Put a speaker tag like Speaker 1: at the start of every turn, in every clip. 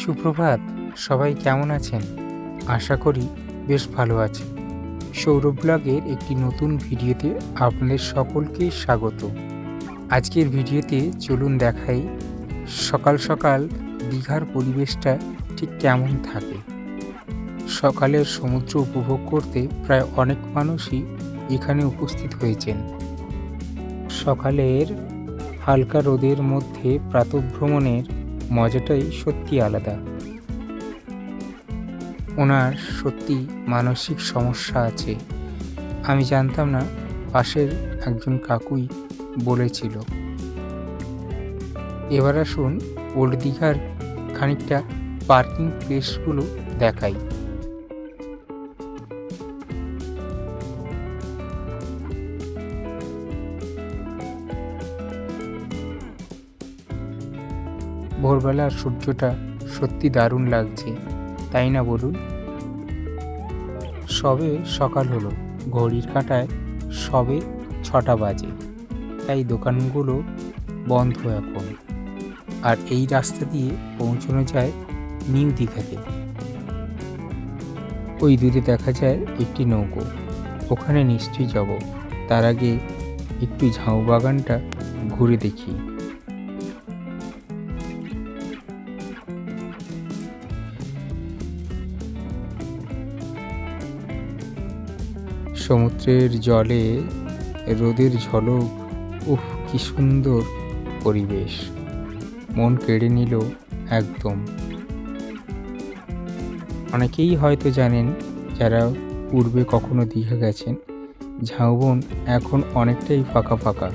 Speaker 1: সুপ্রভাত, সবাই কেমন আছেন? আশা করি বেশ ভালো আছেন। সৌরভ ব্লগের একটি নতুন ভিডিওতে আপনাদের সকলকে স্বাগত। আজকের ভিডিওতে চলুন দেখাই সকাল সকাল দীঘার পরিবেশটা ঠিক কেমন থাকে। সকালের সমুদ্র উপভোগ করতে প্রায় অনেক মানুষই এখানে উপস্থিত হয়েছেন। সকালের হালকা রোদের মধ্যে প্রাতভ্রমণের মজাটাই সত্যি আলাদা। ওনার সত্যি মানসিক সমস্যা আছে। আমি জানতাম না পাশের একজন কাকুই বলেছিল। এবার আসুন ওল্ড দীঘার খানিকটা পার্কিং প্লেসগুলো দেখাই। ভোরবেলার সূর্যটা সত্যি দারুণ লাগছে, তাই না বলুন? সবে সকাল হলো, ঘড়ির কাঁটায় সবে ছটা বাজে, তাই দোকানগুলো বন্ধ এখন। আর এই রাস্তা দিয়ে পৌঁছানো যায় নিউ দীঘাতে। ওই দূরে দেখা যায় একটি নৌকো, ওখানে নিশ্চয়ই যাব, তার আগে একটু ঝাউ বাগানটা ঘুরে দেখি। সমুদ্রের জলে রোদের ঝলক, উফ, কি সুন্দর পরিবেশ। মন কেড়ে নিল একদম। অনেকেই হয়তো জানেন, যারা পূর্বে কখনো দীঘা গেছেন, ঝাউবন এখন অনেকটাই ফাঁকা ফাঁকা।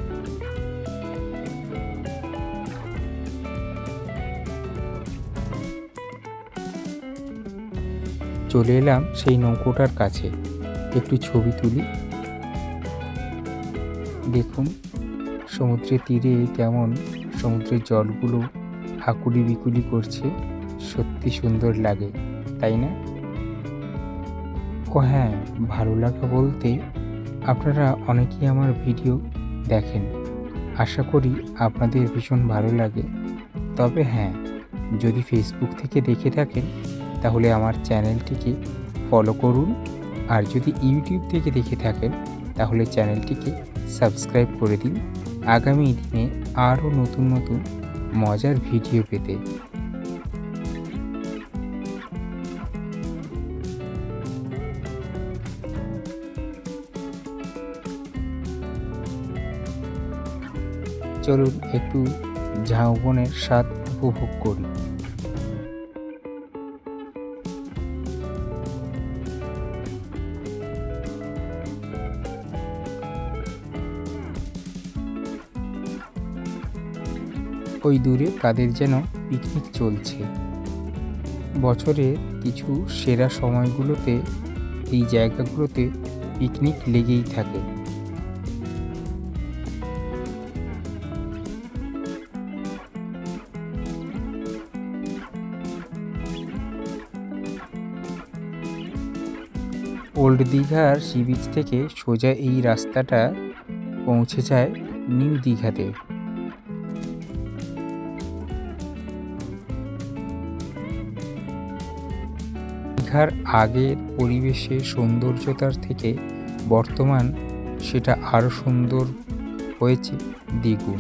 Speaker 1: চলে এলাম সেই নৌকোটার কাছে। একটু ছবি তুলি। দেখুন, সমুদ্রের তীরে কেমন সমুদ্রের জলগুলো হাকুলি বিকুলি করছে। সত্যি সুন্দর লাগে, তাই না? ও হ্যাঁ ভালো লাগা বলতে আপনারা অনেকেই আমার ভিডিও দেখেন। আশা করি আপনাদের ভীষণ ভালো লাগে। তবে হ্যাঁ যদি ফেসবুক থেকে দেখে থাকেন, তাহলে আমার চ্যানেলটিকে ফলো করুন। আর যদি ইউটিউব থেকে দেখে থাকেন, তাহলে চ্যানেলটিকে সাবস্ক্রাইব করে দিন। আগামী দিনে আরও নতুন নতুন মজার ভিডিও পেতে। চলুন একটু ঝাউবনের স্বাদ উপভোগ করি। ওই দূরে কাদের যেন পিকনিক চলছে। বছরের কিছু সেরা সময়গুলোতে এই জায়গাগুলোতে পিকনিক লেগেই থাকে। ওল্ড দীঘার সি বিচ থেকে সোজা এই রাস্তাটা পৌঁছে যায় নিউ দীঘাতে। দীঘার আগের পরিবেশে সৌন্দর্যতার থেকে বর্তমান সেটা আরও সুন্দর হয়েছে দ্বিগুণ।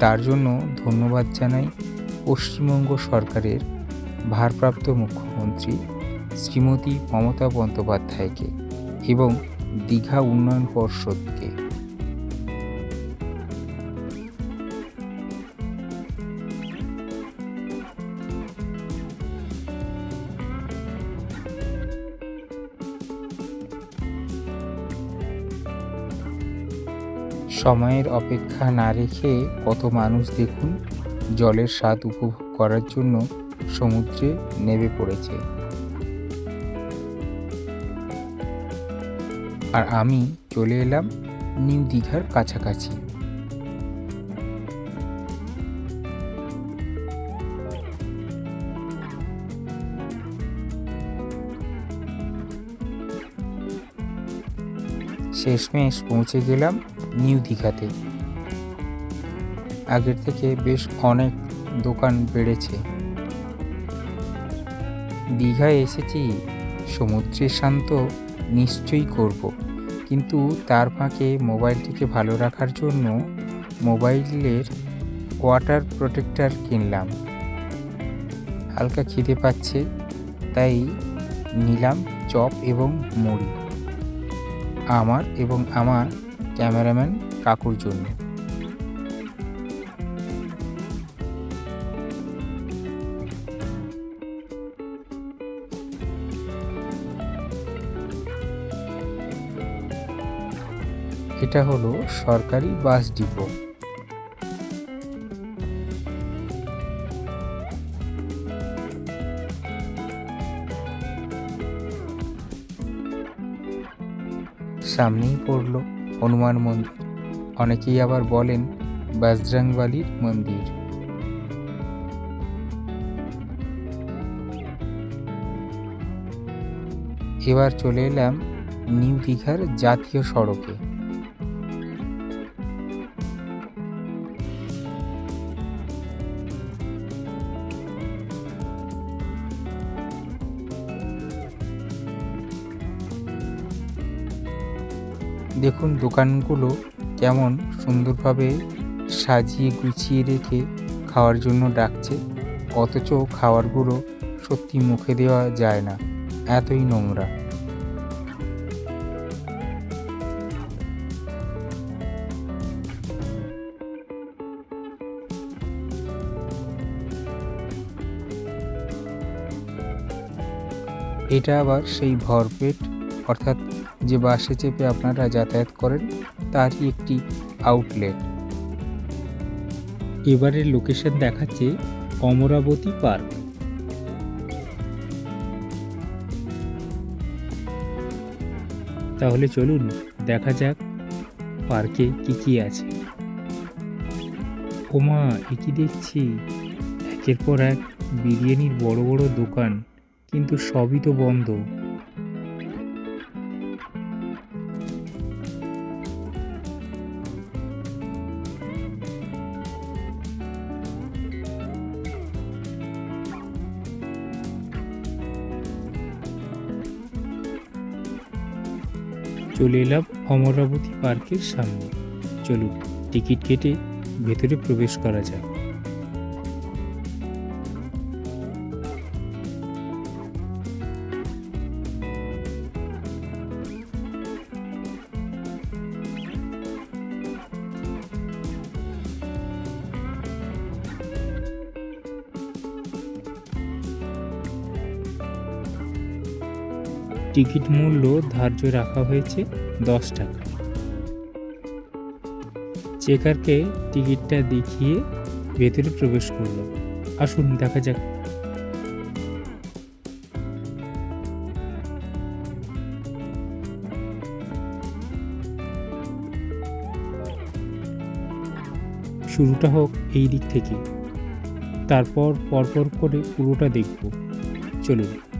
Speaker 1: তার জন্য ধন্যবাদ জানাই পশ্চিমবঙ্গ সরকারের ভারপ্রাপ্ত মুখ্যমন্ত্রী শ্রীমতী মমতা বন্দ্যোপাধ্যায়কে এবং দীঘা উন্নয়ন পর্ষদকে। সময়ের অপেক্ষা না রেখে কত মানুষ দেখুন জলের স্বাদ উপভোগ করার জন্য সমুদ্রে নেমে পড়েছে। আর আমি চলে এলাম নিউ দীঘার কাছাকাছি। শেষমেশ পৌঁছে গেলাম নিউ দীঘাতে। আগের থেকে বেশ অনেক দোকান বেড়েছে। দীঘায় এসেছি, সমুদ্রের শান্ত নিশ্চয়ই করব। কিন্তু তার ফাঁকে মোবাইলটিকে ভালো রাখার জন্য মোবাইলের ওয়াটার প্রোটেক্টার কিনলাম। হালকা খিদে পাচ্ছে, তাই নিলাম চপ এবং মুড়ি। আমার এবং আমার ক্যামেরাম্যান কাকুর জন্য। এটা হলো সরকারি বাস ডিপো। সামনেই পড়ল হনুমান মন্দির। অনেকেই আবার বলেন বাজরাংবালির মন্দির। এবার চলে এলাম নিউ দীঘার জাতীয় সড়কে। দেখুন দোকানগুলো কেমন সুন্দরভাবে সাজিয়ে গুছিয়ে রেখে খাওয়ার জন্য ডাকছে। অথচ খাবারগুলো সত্যি মুখে দেওয়া যায় না। এতই নোংরা। এটা আবার সেই ভরপেট, অর্থাৎ যে বাসে চেপে আপনারা যাতায়াত করেন, তারই একটি আউটলেট এবারের লোকেশন দেখাচ্ছে অমরাবতী পার্ক। তাহলে চলুন দেখা যাক পার্কে কি কি আছে। ওমা একই দেখছি? একের পর এক বিরিয়ানির বড় বড় দোকান, কিন্তু সবই তো বন্ধ। চলে এলাম অমরাবতী পার্কের সামনে। চলুন টিকিট কেটে ভেতরে প্রবেশ করা যাক। টিকিট মূল্য ধার্য রাখা হয়েছে দশ টাকা। চেকারকে টিকিটটা দেখিয়ে ভেতরে প্রবেশ করল। আসুন, দেখা যাক। শুরুটা হোক এই দিক থেকে। তারপর পরপর করে পুরোটা দেখব। চলুন।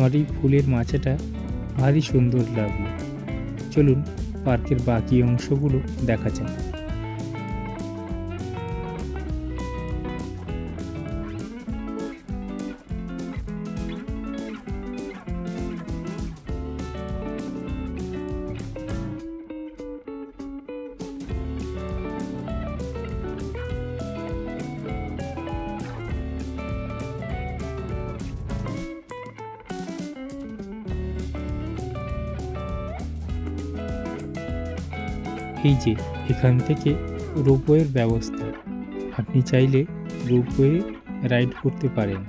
Speaker 1: আমার এই ফুলের মাচাটা ভারী সুন্দর লাগল। চলুন পার্কের বাকি অংশগুলো দেখা যাক এই যে এখান থেকে রোপওয়ের ব্যবস্থা। আপনি চাইলে রোপওয়ে রাইড করতে পারেন।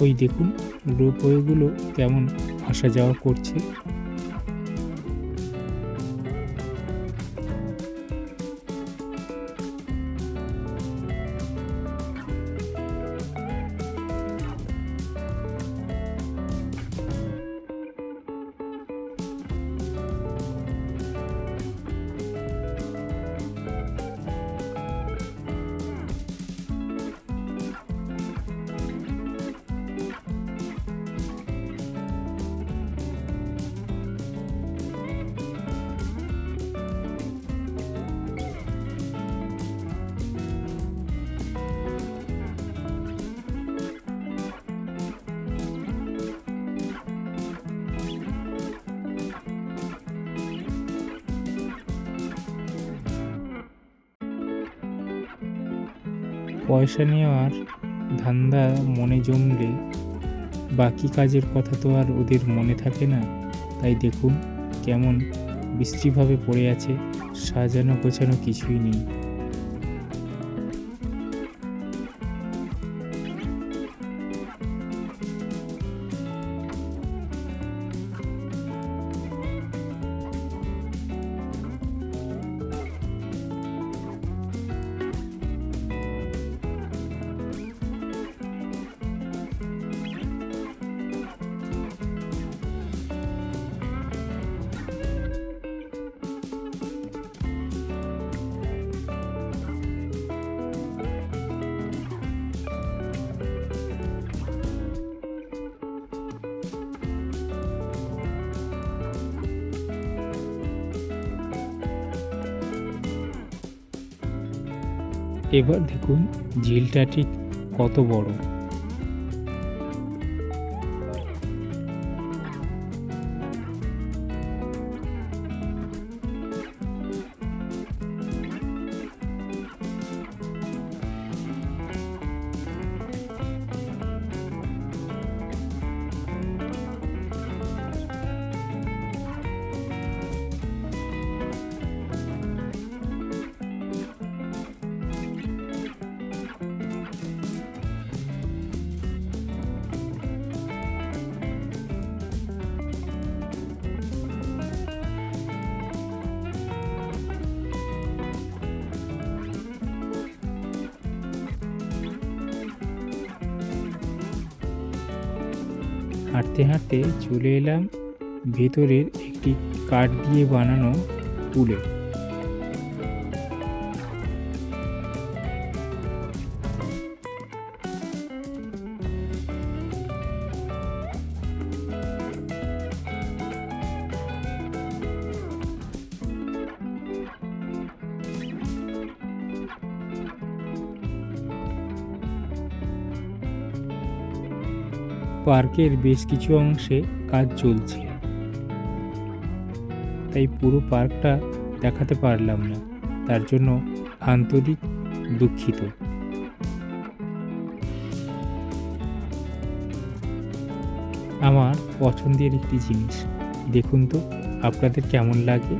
Speaker 1: ওই দেখুন রোপওয়েগুলো কেমন আসা যাওয়া করছে। পয়সা নেওয়ার ধান্দা মনে জমলে বাকি কাজের কথা তো আর ওদের মনে থাকে না। তাই দেখুন কেমন বিশ্রীভাবে পড়ে আছে। সাজানো গোছানো কিছুই নেই। এবার দেখুন ঝিলটা ঠিক কত বড়। হাঁটতে হাঁটতে চলে এলাম ভেতরের একটি কাঠ দিয়ে বানানো পুলে পার্কের বেশ কিছু অংশে কাজ চলছে। তাই পুরো পার্কটা দেখাতে পারলাম না। তার জন্য আন্তরিক দুঃখিত। আমার পছন্দের একটি জিনিস। দেখুন তো, আপনাদের কেমন লাগে?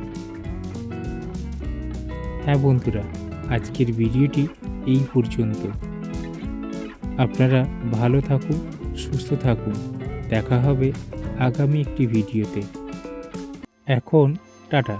Speaker 1: হ্যাঁ বন্ধুরা, আজকের ভিডিওটি এই পর্যন্ত। আপনারা ভালো থাকুন সুস্থ থাকুন। দেখা হবে আগামী একটি ভিডিওতে। এখন টাটা।